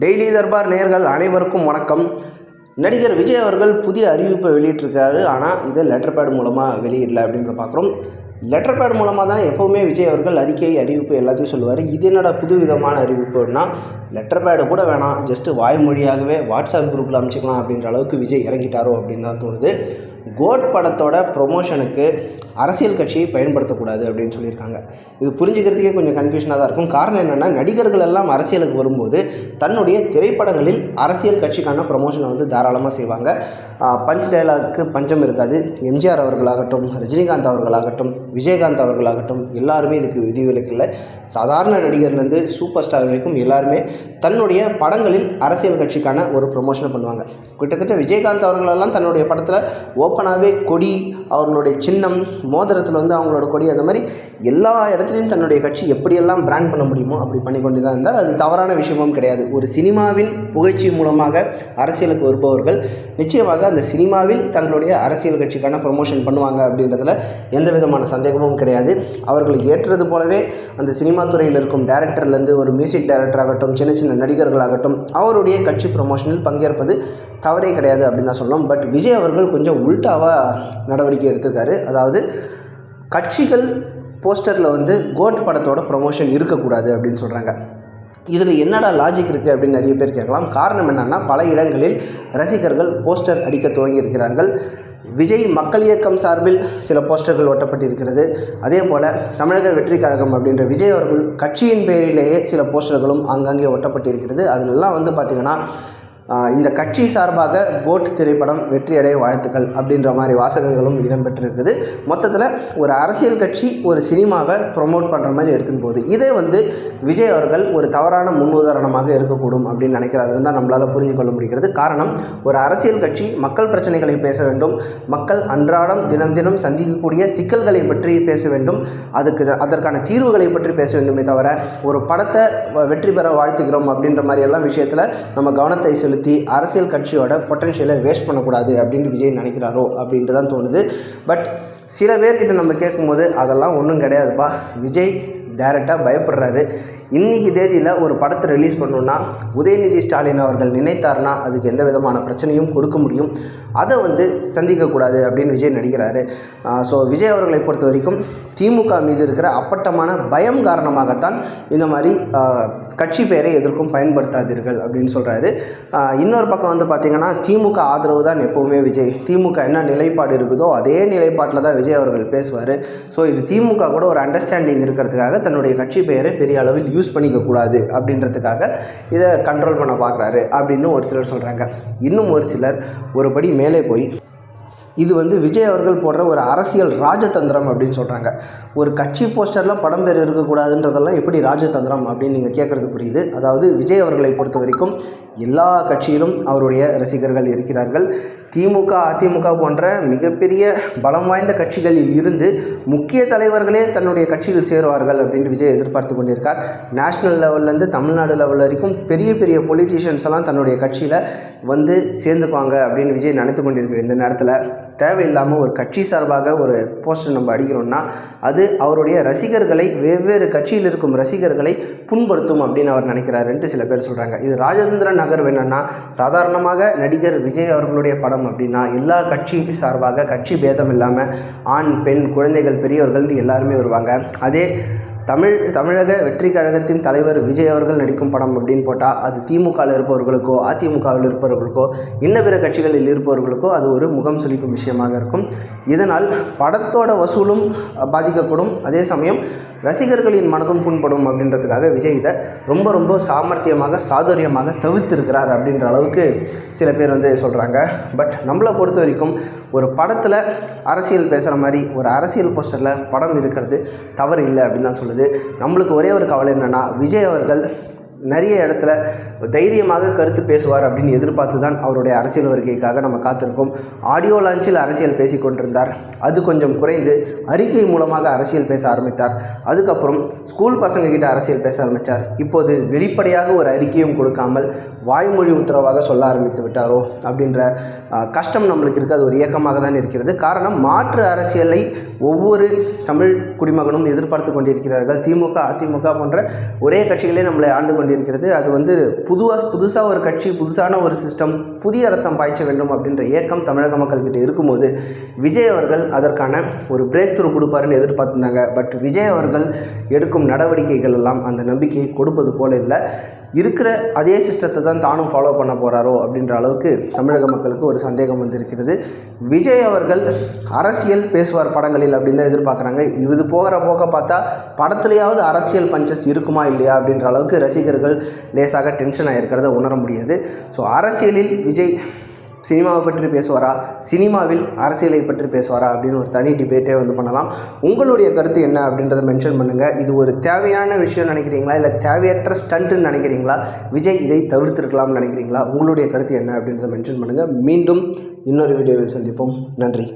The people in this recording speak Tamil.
டெய்லி தர்பார் நேர்கள் அனைவருக்கும் வணக்கம். நடிகர் விஜய் அவர்கள் புதிய அறிவிப்பை வெளியிட்டிருக்காரு. ஆனால் இதை லெட்டர் பேட் மூலமாக வெளியிடல அப்படின்றத பார்க்குறோம் லெட்டர் பேட் மூலமாக தானே எப்போவுமே விஜய் அவர்கள் அறிக்கை அறிவிப்பு எல்லாத்தையும் சொல்லுவார். இது என்னடா புது விதமான அறிவிப்புன்னா லெட்டர் பேடு கூட வேணாம். ஜஸ்ட்டு வாய்மொழியாகவே வாட்ஸ்அப் குரூப்பில் அமைச்சிக்கலாம் அப்படின்ற அளவுக்கு விஜய் இறங்கிட்டாரோ அப்படின்னு தான் தோணுது. கோட் படத்தோட ப்ரொமோஷனுக்கு அரசியல் கட்சியை பயன்படுத்தக்கூடாது அப்படின்னு சொல்லியிருக்காங்க. இது புரிஞ்சுக்கிறதுக்கே கொஞ்சம் கன்ஃபியூஷனாக தான் இருக்கும். காரணம் என்னென்னா நடிகர்கள் எல்லாம் அரசியலுக்கு வரும்போது தன்னுடைய திரைப்படங்களில் அரசியல் கட்சிக்கான ப்ரொமோஷனை வந்து தாராளமாக செய்வாங்க. பஞ்ச் டயலாக்கு பஞ்சம் இருக்காது. எம்ஜிஆர் அவர்களாகட்டும் ரஜினிகாந்த் அவர்களாகட்டும் விஜயகாந்த் அவர்களாகட்டும் எல்லாருமே இதுக்கு விதிவிலக்கில்லை சாதாரண நடிகர்லேருந்து சூப்பர் ஸ்டார் வரைக்கும் எல்லாருமே தன்னுடைய படங்களில் அரசியல் கட்சிக்கான ஒரு ப்ரொமோஷனை பண்ணுவாங்க. கிட்டத்தட்ட விஜயகாந்த் அவர்களெல்லாம் தன்னுடைய படத்தில் ஓப் ஓப்பனாகவே கொடி அவர்களுடைய சின்னம் மோதிரத்தில் வந்து அவங்களோட கொடி அந்த மாதிரி எல்லா இடத்துலையும் தன்னுடைய கட்சி எப்படியெல்லாம் பிராண்ட் பண்ண முடியுமோ அப்படி பண்ணி கொண்டு தான் இருந்தார். அது தவறான விஷயமும் கிடையாது. ஒரு சினிமாவின் புகழ்ச்சி மூலமாக அரசியலுக்கு வருபவர்கள் நிச்சயமாக அந்த சினிமாவில் தங்களுடைய அரசியல் கட்சிக்கான ப்ரொமோஷன் பண்ணுவாங்க அப்படின்றதுல எந்த விதமான சந்தேகமும் கிடையாது. அவர்கள் ஏற்றது போலவே அந்த சினிமா துறையில் இருக்கும் டேரக்டர்லேருந்து ஒரு மியூசிக் டைரக்டர் ஆகட்டும் சின்ன சின்ன நடிகர்களாகட்டும் அவருடைய கட்சி ப்ரொமோஷனில் பங்கேற்பது தவறே கிடையாது அப்படின்னு தான் சொல்லணும். பட் விஜய் அவர்கள் கொஞ்சம் உள் உல்ட்டாவாக நடவடிக்கை எடுத்திருக்காரு. அதாவது கட்சிகள் போஸ்டரில் வந்து கோட் படத்தோட ப்ரொமோஷன் இருக்கக்கூடாது அப்படின்னு சொல்கிறாங்க இதில் என்னடா லாஜிக் இருக்குது அப்படின்னு நிறைய பேர் கேட்கலாம். காரணம் என்னென்னா பல இடங்களில் ரசிகர்கள் போஸ்டர் அடிக்க துவங்கியிருக்கிறார்கள். விஜய் மக்கள் இயக்கம் சார்பில் சில போஸ்டர்கள் ஒட்டப்பட்டிருக்கிறது. அதே போல் தமிழக வெற்றி கழகம் அப்படின்ற விஜய் அவர்கள் கட்சியின் பெயரிலேயே சில போஸ்டர்களும் ஆங்காங்கே ஒட்டப்பட்டிருக்கிறது. அதிலெல்லாம் வந்து பார்த்திங்கன்னா இந்த கட்சி சார்பாக கோட் திரைப்படம் வெற்றியடைய வாழ்த்துக்கள் அப்படின்ற மாதிரி வாசகங்களும் இடம்பெற்றிருக்குது. மொத்தத்தில் ஒரு அரசியல் கட்சி ஒரு சினிமாவை ப்ரொமோட் பண்ணுற மாதிரி எடுத்துன்னு போகுது. இதே வந்து விஜய் அவர்கள் ஒரு தவறான முன்னுதாரணமாக இருக்கக்கூடும் அப்படின்னு நினைக்கிறாருன்னு தான் நம்மளால் புரிஞ்சு கொள்ள முடிகிறது. காரணம் ஒரு அரசியல் கட்சி மக்கள் பிரச்சனைகளை பேச வேண்டும். மக்கள் அன்றாடம் தினம் தினம் சந்திக்கக்கூடிய சிக்கல்களை பற்றி பேச வேண்டும். அதுக்கு அதற்கான தீர்வுகளை பற்றி பேச வேண்டுமே தவிர ஒரு படத்தை வெற்றி பெற வாழ்த்துக்கிறோம் அப்படின்ற மாதிரியெல்லாம் விஷயத்தில் நம்ம கவனத்தை செலுத்தி அரசியல் கட்சியோட பொட்டன்ஷியலை வேஸ்ட் பண்ணக்கூடாது அப்படின்னு விஜய் நினைக்கிறாரோ அப்படின்ட்டு தான் தோணுது. பட் சில பேர்கிட்ட நம்ம கேட்கும்போது அதெல்லாம் ஒன்றும் கிடையாதுப்பா. விஜய் டைரெக்டாக பயப்படுறாரு. இன்றைக்கி தேதியில் ஒரு படத்தை ரிலீஸ் பண்ணணுன்னா உதயநிதி ஸ்டாலின் அவர்கள் நினைத்தார்னா அதுக்கு எந்த விதமான பிரச்சனையும் கொடுக்க முடியும். அதை வந்து சந்திக்கக்கூடாது அப்படின்னு விஜய் நடிக்கிறாரு. ஸோ விஜய் அவர்களை பொறுத்த வரைக்கும் திமுக மீது இருக்கிற அப்பட்டமான பயம் காரணமாகத்தான் இந்த மாதிரி கட்சி பெயரை எதற்கும் பயன்படுத்தாதீர்கள் அப்படின்னு சொல்கிறாரு இன்னொரு பக்கம் வந்து பார்த்திங்கன்னா திமுக ஆதரவு தான் எப்போவுமே விஜய். திமுக என்ன நிலைப்பாடு இருக்குதோ அதே நிலைப்பாட்டில் தான் விஜய் அவர்கள் பேசுவார். ஸோ இது திமுக கூட ஒரு அண்டர்ஸ்டாண்டிங் இருக்கிறதுக்காக தன்னுடைய கட்சி பெயரை பெரிய அளவில் யூஸ் பண்ணிக்க கூடாது அப்படின்றதுக்காக இதை கண்ட்ரோல் பண்ண பார்க்குறாரு அப்படின்னு ஒரு சிலர் சொல்கிறாங்க இன்னும் ஒரு சிலர் ஒரு படி மேலே போய் இது வந்து விஜய் அவர்கள் போடுற ஒரு அரசியல் ராஜதந்திரம் அப்படின்னு சொல்கிறாங்க ஒரு கட்சி போஸ்டரில் படம் பேர் இருக்கக்கூடாதுன்றதெல்லாம் எப்படி ராஜதந்திரம் அப்படின்னு நீங்கள் கேட்குறது புரியுது. அதாவது விஜய் அவர்களை பொறுத்த வரைக்கும் எல்லா கட்சியிலும் அவருடைய ரசிகர்கள் இருக்கிறார்கள். திமுக அதிமுக போன்ற மிகப்பெரிய பலம் வாய்ந்த கட்சிகளில் இருந்து முக்கிய தலைவர்களே தன்னுடைய கட்சியில் சேருவார்கள் அப்படின்னு விஜய் எதிர்பார்த்து கொண்டிருக்கார். நேஷ்னல் லெவல்லேருந்து தமிழ்நாடு லெவல் வரைக்கும் பெரிய பெரிய பொலிட்டீஷியன்ஸ் எல்லாம் தன்னுடைய கட்சியில் வந்து சேர்ந்துக்குவாங்க அப்படின்னு விஜய் நினைத்து கொண்டிருக்கிற இந்த நேரத்தில். தேவையில்லாமல் ஒரு கட்சி சார்பாக ஒரு போஸ்டர் நம்ம அடிக்கிறோம்னா அது அவருடைய ரசிகர்களை வெவ்வேறு கட்சியில் இருக்கும் ரசிகர்களை புண்படுத்தும் அப்படின்னு அவர் நினைக்கிறாருன்ட்டு சில பேர் சொல்கிறாங்க இது ராஜதந்திர நகர் என்னென்னா சாதாரணமாக நடிகர் விஜய் அவர்களுடைய படம் அப்படின்னா எல்லா கட்சி சார்பாக கட்சி பேதம் இல்லாமல் ஆண் பெண் குழந்தைகள் பெரியவர்கள்னு எல்லாருமே வருவாங்க. அதே தமிழ் தமிழக வெற்றி கழகத்தின் தலைவர் விஜய் அவர்கள் நடிக்கும் படம் அப்படின்னு போட்டால் அது திமுகவில் இருப்பவர்களுக்கோ அதிமுகவில் இருப்பவர்களுக்கோ இன்ன பிற கட்சிகளில் இருப்பவர்களுக்கோ அது ஒரு முகம் சுளிக்கும் விஷயமாக இருக்கும். இதனால் படத்தோட வசூலும் பாதிக்கக்கூடும் அதே சமயம் ரசிகர்களின் மனதும் புண்படும் அப்படின்றதுக்காக விஜய் இதை ரொம்ப ரொம்ப சாமர்த்தியமாக சாதுரியமாக தவிர்த்திருக்கிறார் அப்படின்ற அளவுக்கு சில பேர் வந்து சொல்கிறாங்க பட் நம்மளை பொறுத்த வரைக்கும் ஒரு படத்தில் அரசியல் பேசுகிற மாதிரி ஒரு அரசியல் போஸ்டரில் படம் இருக்கிறது தவறு இல்லை அப்படின்னு தான் சொல்லுது. நம்மளுக்கு ஒரே ஒரு கவலை என்னென்னா விஜய் அவர்கள் நிறைய இடத்துல தைரியமாக கருத்து பேசுவார் அப்படின்னு எதிர்பார்த்து தான் அவருடைய அரசியல் வருகைக்காக நம்ம காத்திருக்கோம். ஆடியோ லான்ச்சில் அரசியல் பேசி கொண்டிருந்தார். அது கொஞ்சம் குறைந்து அறிக்கை மூலமாக அரசியல் பேச ஆரம்பித்தார். அதுக்கப்புறம் ஸ்கூல் பசங்கக்கிட்ட அரசியல் பேச ஆரம்பித்தார் இப்போது வெளிப்படையாக ஒரு அறிக்கையும் கொடுக்காமல் வாய்மொழி உத்தரவாக சொல்ல ஆரம்பித்து விட்டாரோ அப்படின்ற கஷ்டம் நம்மளுக்கு இருக்குது. அது ஒரு இயக்கமாக தான் இருக்கிறது. காரணம் மாற்று அரசியலை ஒவ்வொரு தமிழ் குடிமகனும் எதிர்பார்த்து கொண்டிருக்கிறார்கள். திமுக அதிமுக போன்ற ஒரே கட்சிகளே நம்மளை ஆண்டு கொண்டிருக்கிறது. அது வந்து புதுவாக புதுசாக ஒரு கட்சி புதுசான ஒரு சிஸ்டம் புதிய ரத்தம் பாய்ச்ச வேண்டும் அப்படின்ற ஏக்கம் தமிழக மக்கள்கிட்ட இருக்கும்போது விஜய் அவர்கள் அதற்கான ஒரு பிரேக் த்ரூ கொடுப்பாருன்னு எதிர்பார்த்துருந்தாங்க. பட் விஜய் அவர்கள் எடுக்கும் நடவடிக்கைகள் எல்லாம் அந்த நம்பிக்கையை கொடுப்பது போல இல்லை. இருக்கிற அதே சிஸ்டத்தை தான் தானும் ஃபாலோ பண்ண போகிறாரோ அப்படின்ற அளவுக்கு தமிழக மக்களுக்கு ஒரு சந்தேகம் வந்திருக்கிறது. விஜய் அவர்கள் அரசியல் பேசுவார் படங்களில் அப்படின்னு தான் எதிர்பார்க்குறாங்க. இது போகிற போக்க பார்த்தா படத்துலையாவது அரசியல் பஞ்சஸ் இருக்குமா இல்லையா அப்படின்ற அளவுக்கு ரசிகர்கள் லேசாக டென்ஷன் ஆகிருக்கிறத உணர முடியாது. ஸோ அரசியலில் விஜய் சினிமாவை பற்றி பேசுவாரா? சினிமாவில் அரசியலை பற்றி பேசுவாரா? அப்படின்னு ஒரு தனி டிபேட்டே வந்து பண்ணலாம். உங்களுடைய கருத்து என்ன அப்படின்றத மென்ஷன் பண்ணுங்கள் இது ஒரு தேவையான விஷயம் நினைக்கிறீங்களா? இல்லை தேவையற்ற ஸ்டண்ட்டுன்னு நினைக்கிறீங்களா? விஜய் இதை தவிர்த்திருக்கலாம்னு நினைக்கிறீங்களா? உங்களுடைய கருத்து என்ன அப்படின்றத மென்ஷன் பண்ணுங்கள் மீண்டும் இன்னொரு வீடியோவில் சந்திப்போம். நன்றி.